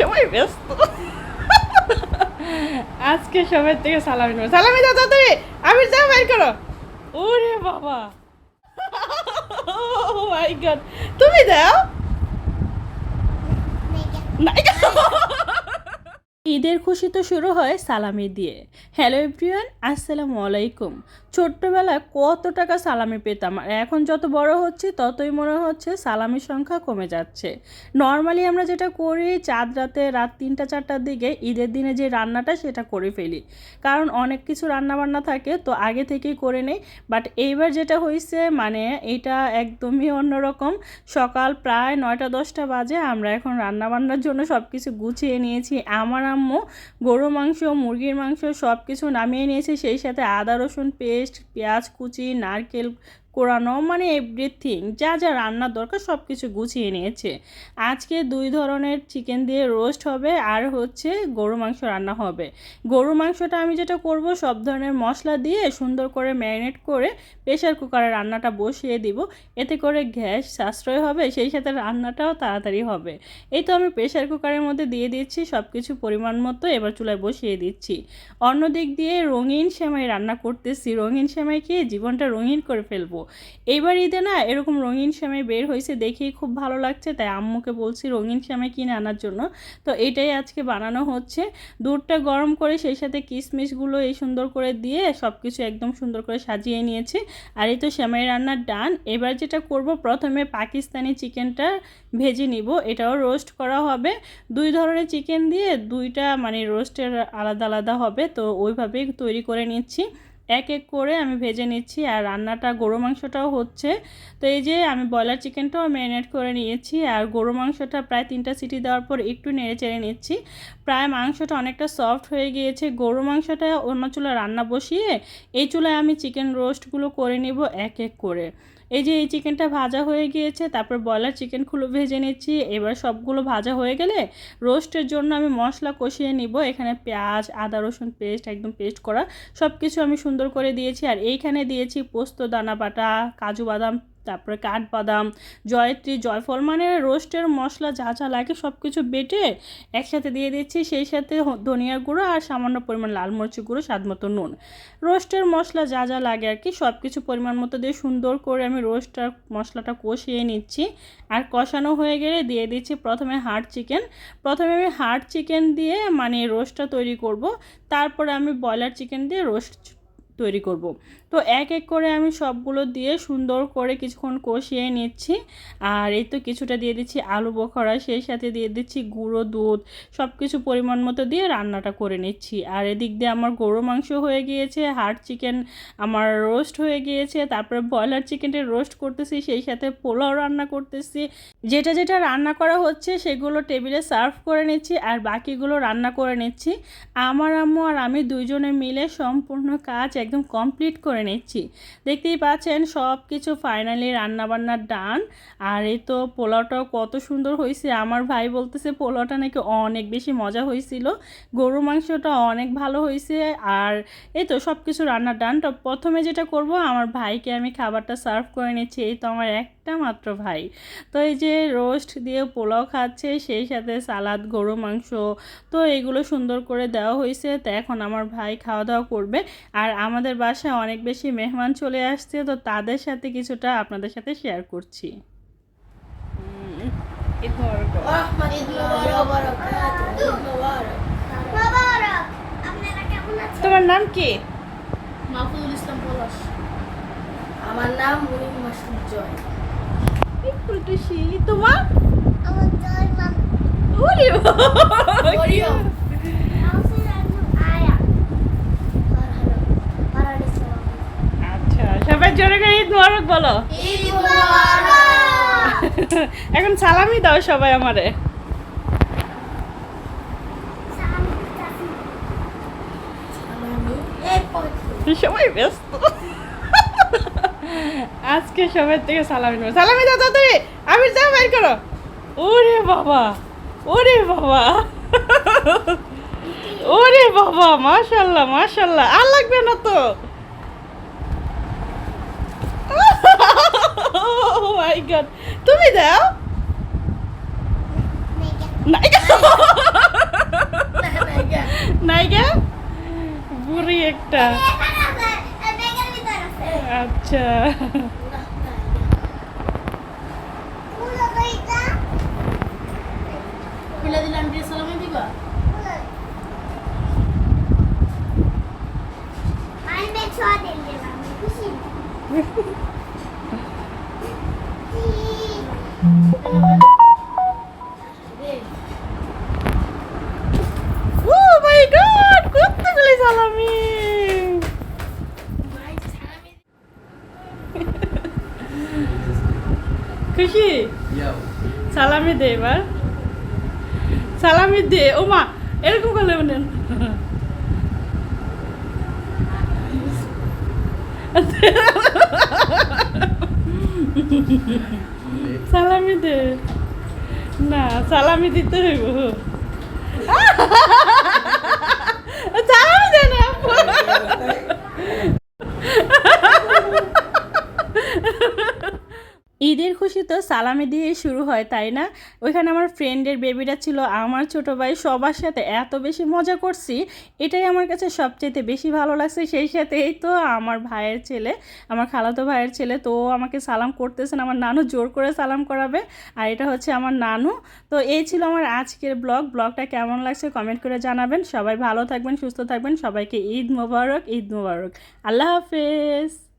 সবাই ব্যস্ত। আজকে সবার থেকে সালামি নেব। সালামি দাও তাড়াতাড়ি আমির যাও বাইর করো। ওরে বাবা। মাই গড তুমি দাও। ঈদের খুশি তো শুরু হয় সালামি দিয়ে। হ্যালো এভরিওয়ান আসসালামু আলাইকুম। ছোট্টবেলায় কত টাকা সালামি পেতাম, আর এখন যত বড় হচ্ছে, ততই মনে হচ্ছে সালামির সংখ্যা কমে যাচ্ছে। নর্মালি আমরা যেটা করি, চাঁদ রাতে রাত তিনটা, চারটার দিকে ঈদের দিনে যে রান্নাটা, সেটা করে ফেলি। কারণ অনেক কিছু রান্না বান্না থাকে, তো আগে থেকেই করে নেই। বাট এইবার যেটা হয়েছে মানে এটা একদমই অন্যরকম। সকাল প্রায় নয়টা, দশটা বাজে, আমরা এখন রান্না বান্নার জন্য সব কিছু গুছিয়ে নিয়েছি। আমার আম্মু গরু মাংস, মুরগির মাংস সব কিছু নামিয়ে নিয়েছে, সেই সাথে আদা, রসুন পেস্ট পেঁয়াজ কুচি নারকেল কোরানো মানে এভরিথিং যা যা রান্নার দরকার সব কিছু গুছিয়ে নিয়েছে। আজকে দুই ধরনের চিকেন দিয়ে রোস্ট হবে আর হচ্ছে গরু মাংস রান্না হবে। গরু মাংসটা আমি যেটা করব, সব ধরনের মশলা দিয়ে সুন্দর করে ম্যারিনেট করে প্রেশার কুকারে রান্নাটা বসিয়ে দিব। এতে করে গ্যাস সাশ্রয় হবে, সেই সাথে রান্নাটাও তাড়াতাড়ি হবে। এই তো আমি প্রেশার কুকারের মধ্যে দিয়ে দিচ্ছি সব কিছু পরিমাণ মতো এবার চুলায় বসিয়ে দিচ্ছি। অন্য দিক দিয়ে রঙিন সেমাই রান্না করতেছি। রঙিন সেমাই খেয়ে জীবনটা রঙিন করে ফেলব। এইবার ঈদে না এরকম রঙিন সেমাই বের হয়েছে দেখেই খুব ভালো লাগছে, তাই আম্মুকে বলছি রঙিন সেমাই কিনে আনার জন্য। তো এটাই আজকে বানানো হচ্ছে। দুধটা গরম করে সেই সাথে কিশমিশগুলো এই সুন্দর করে দিয়ে সব কিছু একদম সুন্দর করে সাজিয়ে নিয়েছি। আর এই তো সেমাই রান্নার ডান। এবার যেটা করব, প্রথমে পাকিস্তানি চিকেনটা ভেজে নিব। এটাও রোস্ট করা হবে। দুই ধরনের চিকেন দিয়ে দুইটা মানে রোস্টের আলাদা আলাদা হবে, তো ওইভাবেই তৈরি করে নিচ্ছি। এক এক করে আমি ভেজে নিচ্ছি আর রান্নাটা গরু মাংসটাও হচ্ছে। তো এই যে আমি ব্রয়লার চিকেনটাও ম্যারিনেট করে নিয়েছি আর গরু মাংসটা প্রায় তিনটা সিটি দেওয়ার পর একটু নেড়ে চেড়ে নিচ্ছি। প্রায় মাংসটা অনেকটা সফট হয়ে গিয়েছে। গরু মাংসটা অন্য চুলা রান্না বসিয়ে এই চুলায় আমি চিকেন রোস্টগুলো করে নিব এক এক করে। এই যে এই চিকেনটা ভাজা হয়ে গিয়েছে, তারপর ব্রয়লার চিকেনগুলো ভেজে নিচ্ছি। এবার সবগুলো ভাজা হয়ে গেলে রোস্টের জন্য আমি মশলা কষিয়ে নিব। এখানে পেঁয়াজ, আদা, রসুন পেস্ট একদম পেস্ট করা সব কিছু আমি সুন্দর করে দিয়েছি। আর এইখানে দিয়েছি পোস্ত, দানা বাটা, কাজু বাদাম তারপরে কাঠবাদাম জয়ত্রী, জয়ফল মানে রোস্টের মশলা যা যা লাগে সব কিছু বেটে একসাথে দিয়ে দিচ্ছি। সেই সাথে ধনিয়ার গুঁড়ো আর সামান্য পরিমাণ লাল মরিচের গুঁড়ো, স্বাদ মতো নুন। রোস্টের মশলা যা যা লাগে আর কি সব কিছু পরিমাণ মতো দিয়ে সুন্দর করে আমি রোস্টার মশলাটা কষিয়ে নিচ্ছি। আর কষানো হয়ে গেলে দিয়ে দিচ্ছি প্রথমে হার্ড চিকেন। প্রথমে আমি হার্ড চিকেন দিয়ে মানে রোস্টটা তৈরি করব। তারপরে আমি ব্রয়লার চিকেন দিয়ে রোস্ট তৈরি করব। তো এক এক করে আমি সবগুলো দিয়ে সুন্দর করে কিছুক্ষণ কষিয়ে নিচ্ছি। আর এই তো কিছুটা দিয়ে দিচ্ছি আলু বখরা সেই সাথে দিয়ে দিচ্ছি গুঁড়ো দুধ সব কিছু পরিমাণ মতো দিয়ে রান্নাটা করে নিচ্ছি। আর এদিক দিয়ে আমার গরু মাংস হয়ে গিয়েছে, হার্ড চিকেন আমার রোস্ট হয়ে গিয়েছে, তারপরে ব্রয়লার চিকেনটা রোস্ট করতেছি, সেই সাথে পোলাও রান্না করতেছি। যেটা যেটা রান্না করা হচ্ছে সেগুলো টেবিলে সার্ভ করে নিচ্ছি আর বাকিগুলো রান্না করে নিচ্ছি। আমার আম্মু আর আমি দুইজনে মিলে সম্পূর্ণ কাজ একদম কমপ্লিট করে নিচ্ছি। দেখতেই পাচ্ছেন সব কিছু ফাইনালি রান্নাবান্নার ডান আর এই তো পোলাওটাও কত সুন্দর হয়েছে। আমার ভাই বলতেছে পোলাওটা নাকি অনেক বেশি মজা হয়েছিল। গরু মাংসটা অনেক ভালো হয়েছে। আর এই তো সব কিছু রান্নার ডান তো প্রথমে যেটা করব, আমার ভাইকে আমি খাবারটা সার্ভ করে নিচ্ছি। এই তো আমার একটা মাত্র ভাই। তো এই যে রোস্ট দিয়ে পোলাও খাচ্ছে, সেই সাথে সালাদ গরু মাংস, তো এগুলো সুন্দর করে দেওয়া হয়েছে। তো এখন আমার ভাই খাওয়া দাওয়া করবে। আর আমাদের বাসায় অনেক বেশি মেহমান চলে আসছে তো তাদের সাথে কিছুটা আপনাদের সাথে শেয়ার করছি। তোমার নাম কি? মাহফুজুল ইসলাম পলাশ। আমার নাম মাসুদ জয়। তোমার। মরিয়ম। আচ্ছা জোরে করে ঈদ মোবারক বলো। এখন সালামি দাও সবাই আমারে। সবাই ব্যস্ত। আজকে সবার থেকে সালামি নেব। সালামি দাও তাড়াতাড়ি। আমির যাও বাইর করো। ওরে বাবা ওরে বাবা। ওরে বাবা মাশাল্লাহ মাশাল্লাহ। আর লাগবে না তো। Oh মাই গড তুমি দাও। নাইগা বুড়ি একটা। আচ্ছা। ও মাই গড কতগুলি সালামি। খুশি? সালামি দে এবার। সালামি দে। ও মা এরকম করলে মানে সালামি দে। না সালামি দিতে হইব সালামি দে না ঈদের খুশি তো সালামি দিয়ে শুরু হয়, তাই না? ওইখানে আমার ফ্রেন্ডের বেবিটা ছিল, আমার ছোট ভাই সবার সাথে এত বেশি মজা করছি, এটাই আমার কাছে সবচেয়ে বেশি ভালো লাগছে। সেই সাথে এই তো আমার ভাইয়ের ছেলে, আমার খালাতো ভাইয়ের ছেলে, তো আমাকে সালাম করতেছেন আমার নানু জোর করে সালাম করাবে। আর এটা হচ্ছে আমার নানু। তো এই ছিল আমার আজকের ব্লগ। ব্লগটা কেমন লাগছে কমেন্ট করে জানাবেন। সবাই ভালো থাকবেন, সুস্থ থাকবেন। সবাইকে ঈদ মোবারক ঈদ মোবারক। আল্লাহ হাফেজ।